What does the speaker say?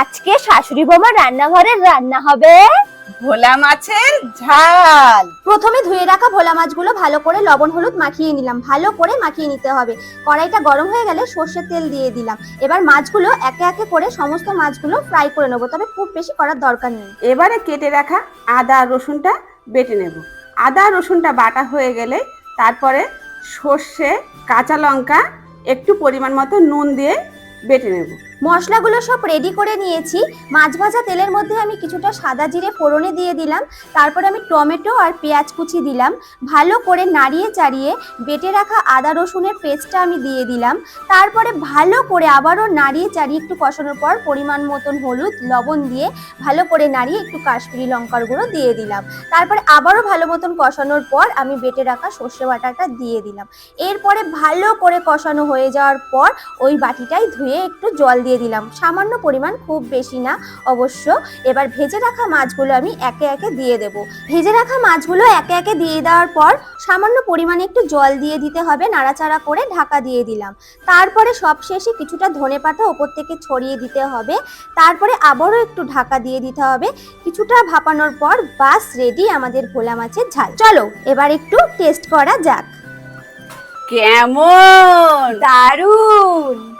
আজকে শাশুড়ি বৌমার রান্নাঘরের রান্না হবে ভোলা মাছের ঝাল। প্রথমে ধুয়ে রাখা ভোলা মাছগুলো ভালো করে লবণ হলুদ মাখিয়ে নিলাম। ভালো করে মাখিয়ে নিতে হবে। কড়াইটা গরম হয়ে গেলে সর্ষের তেল দিয়ে দিলাম। এবার মাছগুলো একে একে করে সমস্ত মাছগুলো ফ্রাই করে নেব তবে খুব বেশি করার দরকার নেই। এবারে কেটে রাখা আদা রসুনটা বেটে নেব। আদা রসুনটা বাটা হয়ে গেলে তারপরে সর্ষে কাঁচা লঙ্কা একটু পরিমাণ মতো নুন দিয়ে বেটে নেব। মশলাগুলো সব রেডি করে নিয়েছি। মাছ ভাজা তেলের মধ্যে আমি কিছুটা সাদা জিরে ফোড়নে দিয়ে দিলাম। তারপরে আমি টমেটো আর পেঁয়াজ কুচি দিলাম। ভালো করে নাড়িয়ে চাড়িয়ে বেটে রাখা আদা রসুনের পেস্টটা আমি দিয়ে দিলাম। তারপরে ভালো করে আবারও নাড়িয়ে চাড়িয়ে একটু কষানোর পর পরিমাণ মতন হলুদ, লবণ দিয়ে ভালো করে নাড়িয়ে একটু কাশ্মীরি লঙ্কার গুঁড়ো দিয়ে দিলাম। তারপরে আবারও ভালো মতন কষানোর পর আমি বেটে রাখা সর্ষে বাটাটা দিয়ে দিলাম। এরপরে ভালো করে কষানো হয়ে যাওয়ার পর ওই বাটিটাই ধুয়ে একটু জল দিয়ে দিলাম। সামান্য পরিমাণ খুব বেশি না, অবশ্য। এবার ভেজে রাখা মাছগুলো আমি একে একে দিয়ে দেব। ভেজে রাখা মাছগুলো একে একে দিয়ে দেওয়ার পর সামান্য পরিমাণে একটু জল দিয়ে দিতে হবে, নাড়াচাড়া করে ঢাকা দিয়ে দিলাম। তারপরে সবশেষে কিছুটা ধনে পাতা ওপর থেকে ছড়িয়ে দিতে হবে। তারপরে আবারও একটু ঢাকা দিয়ে দিতে হবে। কিছুটা ভাপানোর পর বাস রেডি আমাদের ভোলা মাছের ঝাল। চলো, এবার একটু টেস্ট করা যাক। কেমন? দারুণ!